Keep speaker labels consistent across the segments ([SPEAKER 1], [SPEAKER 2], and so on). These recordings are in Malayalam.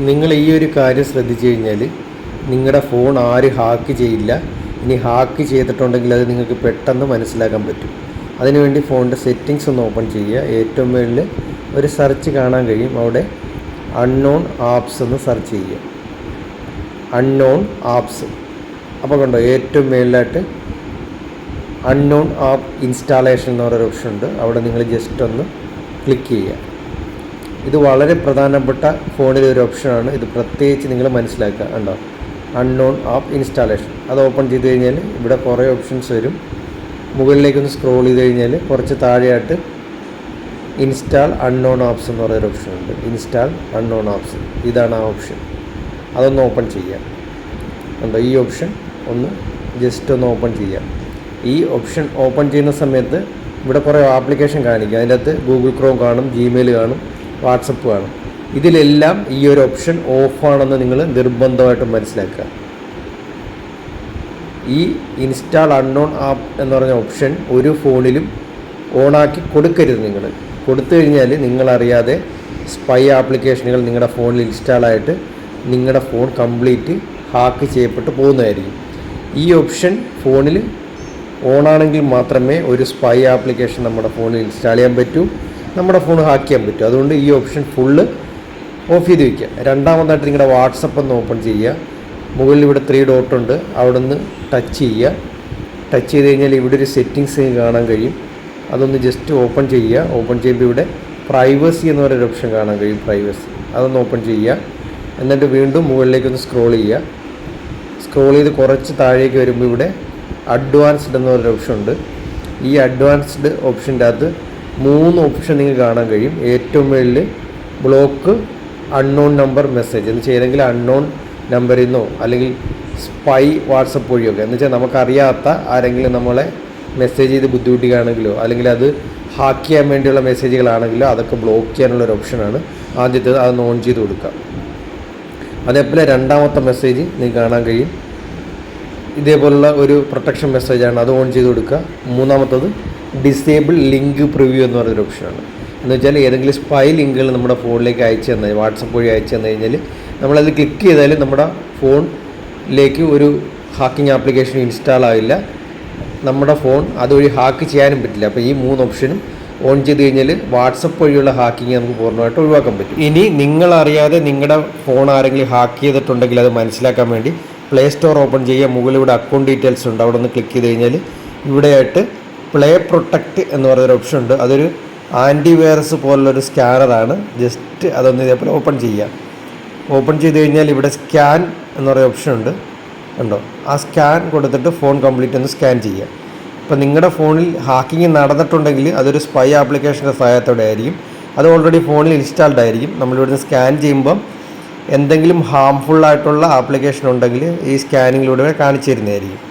[SPEAKER 1] നിങ്ങൾ ഈ ഒരു കാര്യം ശ്രദ്ധിച്ചു കഴിഞ്ഞാൽ നിങ്ങളുടെ ഫോൺ ആര് ഹാക്ക് ചെയ്യില്ല. ഇനി ഹാക്ക് ചെയ്തിട്ടുണ്ടെങ്കിൽ അത് നിങ്ങൾക്ക് പെട്ടെന്ന് മനസ്സിലാക്കാൻ പറ്റും. അതിനുവേണ്ടി ഫോണിന്റെ സെറ്റിങ്സ് ഒന്ന് ഓപ്പൺ ചെയ്യുക. ഏറ്റവും മുകളിൽ ഒരു സെർച്ച് കാണാൻ കഴിയും. അവിടെ അൺനോൺ ആപ്സ് എന്ന് സെർച്ച് ചെയ്യുക. അൺനോൺ ആപ്സ് അപ്പോൾ കണ്ടോ ഏറ്റവും മേളിലായിട്ട് അൺനോൺ ആപ്പ് ഇൻസ്റ്റാളേഷൻ എന്ന് പറയുന്ന ഓപ്ഷൻ ഉണ്ട്. അവിടെ നിങ്ങൾ ജസ്റ്റ് ഒന്ന് ക്ലിക്ക് ചെയ്യുക. ഇത് വളരെ പ്രധാനപ്പെട്ട ഫോണിലെ ഒരു ഓപ്ഷനാണ്. ഇത് പ്രത്യേകിച്ച് നിങ്ങൾ മനസ്സിലാക്കുക ഉണ്ടോ അൺനോൺ ആപ്പ് ഇൻസ്റ്റാളേഷൻ അത് ഓപ്പൺ ചെയ്ത് കഴിഞ്ഞാൽ ഇവിടെ കുറേ ഓപ്ഷൻസ് വരും. മുകളിലേക്കൊന്ന് സ്ക്രോൾ ചെയ്ത് കഴിഞ്ഞാൽ കുറച്ച് താഴെയായിട്ട് ഇൻസ്റ്റാൾ അൺനോൺ ആപ്സ് എന്ന് പറയുന്ന ഓപ്ഷൻ ഉണ്ട്. ഇൻസ്റ്റാൾ അൺനോൺ ആപ്സ് ഇതാണ് ആ ഓപ്ഷൻ അതൊന്ന് ഓപ്പൺ ചെയ്യാം ഉണ്ടോ ഈ ഓപ്ഷൻ ഒന്ന് ജസ്റ്റ് ഒന്ന് ഓപ്പൺ ചെയ്യാം ഈ ഓപ്ഷൻ ഓപ്പൺ ചെയ്യുന്ന സമയത്ത് ഇവിടെ കുറേ ആപ്ലിക്കേഷൻ കാണിക്കും. അതിന്റെ അകത്ത് ഗൂഗിൾ ക്രോം കാണും ജിമെയിൽ കാണും വാട്സപ്പ് വേണം. ഇതിലെല്ലാം ഈ ഒരു ഓപ്ഷൻ ഓഫാണെന്ന് നിങ്ങൾ നിർബന്ധമായിട്ടും മനസ്സിലാക്കുക. ഈ ഇൻസ്റ്റാൾ അൺനോൺ ആപ്പ് എന്ന് പറഞ്ഞ ഓപ്ഷൻ ഒരു ഫോണിലും ഓണാക്കി കൊടുക്കരുത് നിങ്ങൾ. കൊടുത്തു കഴിഞ്ഞാൽ നിങ്ങളറിയാതെ സ്പൈ ആപ്ലിക്കേഷനുകൾ നിങ്ങളുടെ ഫോണിൽ ഇൻസ്റ്റാൾ ആയിട്ട് നിങ്ങളുടെ ഫോൺ കംപ്ലീറ്റ് ഹാക്ക് ചെയ്യപ്പെട്ട് പോകുന്നതായിരിക്കും. ഈ ഓപ്ഷൻ ഫോണിൽ ഓണാണെങ്കിൽ മാത്രമേ ഒരു സ്പൈ ആപ്ലിക്കേഷൻ നമ്മുടെ ഫോണിൽ ഇൻസ്റ്റാൾ ചെയ്യാൻ പറ്റൂ. നമ്മുടെ ഫോൺ ഹാക്ക് ചെയ്യാൻ പറ്റും. അതുകൊണ്ട് ഈ ഓപ്ഷൻ ഫുള്ള് ഓഫ് ചെയ്ത് വയ്ക്കുക രണ്ടാമതായിട്ട് നിങ്ങളുടെ വാട്സപ്പ് ഒന്ന് ഓപ്പൺ ചെയ്യുക. മുകളിൽ ഇവിടെ ത്രീ ഡോട്ട് ഉണ്ട്. അവിടെ നിന്ന് ടച്ച് ചെയ്യുക. ടച്ച് ചെയ്ത് കഴിഞ്ഞാൽ ഇവിടെ ഒരു സെറ്റിങ്സ് കാണാൻ കഴിയും. അതൊന്ന് ജസ്റ്റ് ഓപ്പൺ ചെയ്യുക. ഓപ്പൺ ചെയ്യുമ്പോൾ ഇവിടെ പ്രൈവസി എന്ന് പറയുന്ന ഓപ്ഷൻ കാണാൻ കഴിയും. പ്രൈവസി അതൊന്ന് ഓപ്പൺ ചെയ്യുക. എന്നിട്ട് വീണ്ടും മുകളിലേക്കൊന്ന് സ്ക്രോൾ ചെയ്യുക. സ്ക്രോൾ ചെയ്ത് കുറച്ച് താഴേക്ക് വരുമ്പോൾ ഇവിടെ അഡ്വാൻസ്ഡ് എന്ന് പറയുന്ന ഓപ്ഷൻ ഉണ്ട്. ഈ അഡ്വാൻസ്ഡ് ഓപ്ഷന്റെ അകത്ത് മൂന്ന് ഓപ്ഷൻ നിങ്ങൾക്ക് കാണാൻ കഴിയും. ഏറ്റവും മുകളിൽ ബ്ലോക്ക് അൺനോൺ നമ്പർ മെസ്സേജ് എന്ന് വെച്ചാൽ ഏതെങ്കിലും അൺനോൺ നമ്പറിൽ നിന്നോ അല്ലെങ്കിൽ സ്പൈ വാട്സപ്പ് വഴിയൊക്കെ. എന്ന് വെച്ചാൽ നമുക്കറിയാത്ത ആരെങ്കിലും നമ്മളെ മെസ്സേജ് ചെയ്ത് ബുദ്ധിമുട്ടിക്കുകയാണെങ്കിലോ അല്ലെങ്കിൽ അത് ഹാക്ക് ചെയ്യാൻ വേണ്ടിയുള്ള മെസ്സേജുകളാണെങ്കിലോ അതൊക്കെ ബ്ലോക്ക് ചെയ്യാനുള്ള ഒരു ഓപ്ഷനാണ് ആദ്യത്തേത് അത് ഓൺ ചെയ്ത് കൊടുക്കുക. അതേപോലെ രണ്ടാമത്തെ മെസ്സേജ് നിങ്ങൾക്ക് കാണാൻ കഴിയും. ഇതേപോലുള്ള ഒരു പ്രൊട്ടക്ഷൻ മെസ്സേജാണ് അത് ഓൺ ചെയ്ത് കൊടുക്കുക. മൂന്നാമത്തത് ഡിസേബിൾ ലിങ്ക് പ്രിവ്യൂ എന്ന് പറയുന്നൊരു ഓപ്ഷനാണ് എന്ന് വെച്ചാൽ ഏതെങ്കിലും സ്പൈ ലിങ്കുകൾ നമ്മുടെ ഫോണിലേക്ക് അയച്ചു തന്നാൽ വാട്സപ്പ് വഴി അയച്ചു തന്നു കഴിഞ്ഞാൽ നമ്മളത് ക്ലിക്ക് ചെയ്താൽ നമ്മുടെ ഫോണിലേക്ക് ഒരു ഹാക്കിംഗ് ആപ്ലിക്കേഷൻ ഇൻസ്റ്റാൾ ആവില്ല. നമ്മുടെ ഫോൺ അതുവഴി ഹാക്ക് ചെയ്യാനും പറ്റില്ല. അപ്പോൾ ഈ മൂന്ന് ഓപ്ഷനും ഓൺ ചെയ്ത് കഴിഞ്ഞാൽ വാട്സപ്പ് വഴിയുള്ള ഹാക്കിങ് നമുക്ക് പൂർണമായിട്ട് ഒഴിവാക്കാൻ പറ്റും. ഇനി നിങ്ങളറിയാതെ നിങ്ങളുടെ ഫോൺ ആരെങ്കിലും ഹാക്ക് ചെയ്തിട്ടുണ്ടെങ്കിൽ അത് മനസ്സിലാക്കാൻ വേണ്ടി പ്ലേ സ്റ്റോർ ഓപ്പൺ ചെയ്യുക മുകളിൽ ഇവിടെ അക്കൗണ്ട് ഡീറ്റെയിൽസ് ഉണ്ട്. അവിടെ ഒന്ന് ക്ലിക്ക് ചെയ്ത് കഴിഞ്ഞാൽ ഇവിടെയായിട്ട് പ്ലേ പ്രൊട്ടക്റ്റ് എന്ന് പറയുന്നൊരു ഓപ്ഷൻ ഉണ്ട്. അതൊരു ആന്റി വൈറസ് പോലുള്ളൊരു സ്കാനറാണ് ജസ്റ്റ് അതൊന്ന് ഇതേപോലെ ഓപ്പൺ ചെയ്യുക. ഓപ്പൺ ചെയ്ത് കഴിഞ്ഞാൽ ഇവിടെ സ്കാൻ എന്ന് പറയുന്ന ഓപ്ഷൻ ഉണ്ട്. ഉണ്ടോ ആ സ്കാൻ കൊടുത്തിട്ട് ഫോൺ കംപ്ലീറ്റ് ഒന്ന് സ്കാൻ ചെയ്യുക. അപ്പോൾ നിങ്ങളുടെ ഫോണിൽ ഹാക്കിങ് നടന്നിട്ടുണ്ടെങ്കിൽ അതൊരു സ്പൈ ആപ്ലിക്കേഷന്റെ സഹായത്തോടെ ആയിരിക്കും. അത് ഓൾറെഡി ഫോണിൽ ഇൻസ്റ്റാൾഡ് ആയിരിക്കും. നമ്മളിവിടുന്ന് സ്കാൻ ചെയ്യുമ്പം എന്തെങ്കിലും ഹാംഫുൾ ആയിട്ടുള്ള ആപ്ലിക്കേഷൻ ഉണ്ടെങ്കിൽ ഈ സ്കാനിങ്ങിലൂടെ കാണിച്ചു തരുന്നതായിരിക്കും.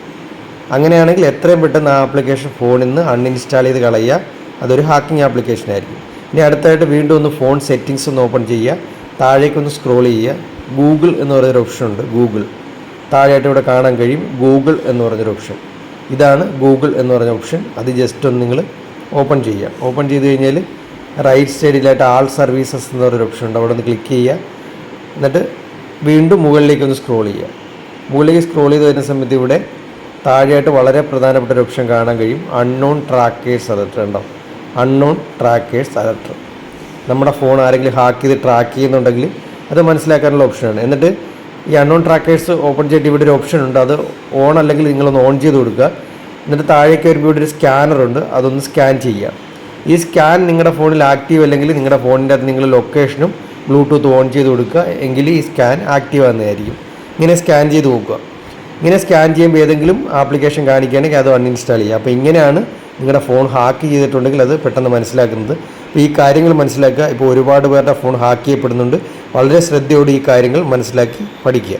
[SPEAKER 1] അങ്ങനെയാണെങ്കിൽ എത്രയും പെട്ടെന്ന് ആ ആപ്ലിക്കേഷൻ ഫോണിൽ നിന്ന് അൺഇൻസ്റ്റാൾ ചെയ്ത് കളയുക. അതൊരു ഹാക്കിംഗ് ആപ്ലിക്കേഷൻ ആയിരിക്കും. ഇനി അടുത്തായിട്ട് വീണ്ടും ഒന്ന് ഫോൺ സെറ്റിങ്സ് ഒന്ന് ഓപ്പൺ ചെയ്യുക. താഴേക്കൊന്ന് സ്ക്രോൾ ചെയ്യുക. ഗൂഗിൾ എന്ന് പറയുന്നൊരു ഓപ്ഷൻ ഉണ്ട്. ഗൂഗിൾ താഴെയായിട്ട് ഇവിടെ കാണാൻ കഴിയും. ഗൂഗിൾ എന്ന് പറഞ്ഞൊരു ഓപ്ഷൻ ഇതാണ് ഗൂഗിൾ എന്ന് പറഞ്ഞ ഓപ്ഷൻ അത് ജസ്റ്റ് ഒന്ന് നിങ്ങൾ ഓപ്പൺ ചെയ്യുക. ഓപ്പൺ ചെയ്ത് കഴിഞ്ഞാൽ റൈറ്റ് സൈഡിലായിട്ട് ആൾ സർവീസസ് എന്ന് പറഞ്ഞൊരു ഓപ്ഷൻ ഉണ്ട്. അവിടെ ഒന്ന് ക്ലിക്ക് ചെയ്യുക. എന്നിട്ട് വീണ്ടും മുകളിലേക്ക് ഒന്ന് സ്ക്രോൾ ചെയ്യുക. മുകളിലേക്ക് സ്ക്രോൾ ചെയ്ത് വരുന്ന സമയത്ത് ഇവിടെ താഴെയായിട്ട് വളരെ പ്രധാനപ്പെട്ട ഒരു ഓപ്ഷൻ കാണാൻ കഴിയും. അൺനോൺ ട്രാക്കേഴ്സ് അലർട്ട് ഉണ്ടോ? അൺനോൺ ട്രാക്കേഴ്സ് അലർട്ട് നമ്മുടെ ഫോൺ ആരെങ്കിലും ഹാക്ക് ചെയ്ത് ട്രാക്ക് ചെയ്യുന്നുണ്ടെങ്കിൽ അത് മനസ്സിലാക്കാനുള്ള ഓപ്ഷനാണ് എന്നിട്ട് ഈ അൺനോൺ ട്രാക്കേഴ്സ് ഓപ്പൺ ചെയ്തിട്ട് ഇവിടെ ഒരു ഓപ്ഷൻ ഉണ്ട്. അത് ഓൺ അല്ലെങ്കിൽ നിങ്ങളൊന്ന് ഓൺ ചെയ്ത് കൊടുക്കുക. എന്നിട്ട് താഴേക്ക് വരുമ്പോൾ ഇവിടെ ഒരു സ്കാനർ ഉണ്ട്. അതൊന്ന് സ്കാൻ ചെയ്യുക. ഈ സ്കാൻ നിങ്ങളുടെ ഫോണിൽ ആക്റ്റീവ് അല്ലെങ്കിൽ നിങ്ങളുടെ ഫോണിന്റെ അകത്ത് നിങ്ങൾ ലൊക്കേഷനും ബ്ലൂടൂത്ത് ഓൺ ചെയ്ത് കൊടുക്കുക. എങ്കിൽ ഈ സ്കാൻ ആക്റ്റീവ് ആകുന്നതായിരിക്കും ഇങ്ങനെ സ്കാൻ ചെയ്ത് നോക്കുക. ഇങ്ങനെ സ്കാൻ ചെയ്യുമ്പോൾ ഏതെങ്കിലും ആപ്ലിക്കേഷൻ കാണിക്കുകയാണെങ്കിൽ അത് അൺഇൻസ്റ്റാൾ ചെയ്യുക. അപ്പോൾ ഇങ്ങനെയാണ് നിങ്ങളുടെ ഫോൺ ഹാക്ക് ചെയ്തിട്ടുണ്ടെങ്കിൽ അത് പെട്ടെന്ന് മനസ്സിലാക്കുന്നത്. അപ്പോൾ ഈ കാര്യങ്ങൾ മനസ്സിലാക്കുക. ഇപ്പോൾ ഒരുപാട് പേരുടെ ഫോൺ ഹാക്ക് ചെയ്യപ്പെടുന്നുണ്ട്. വളരെ ശ്രദ്ധയോടെ ഈ കാര്യങ്ങൾ മനസ്സിലാക്കി പഠിക്കുക.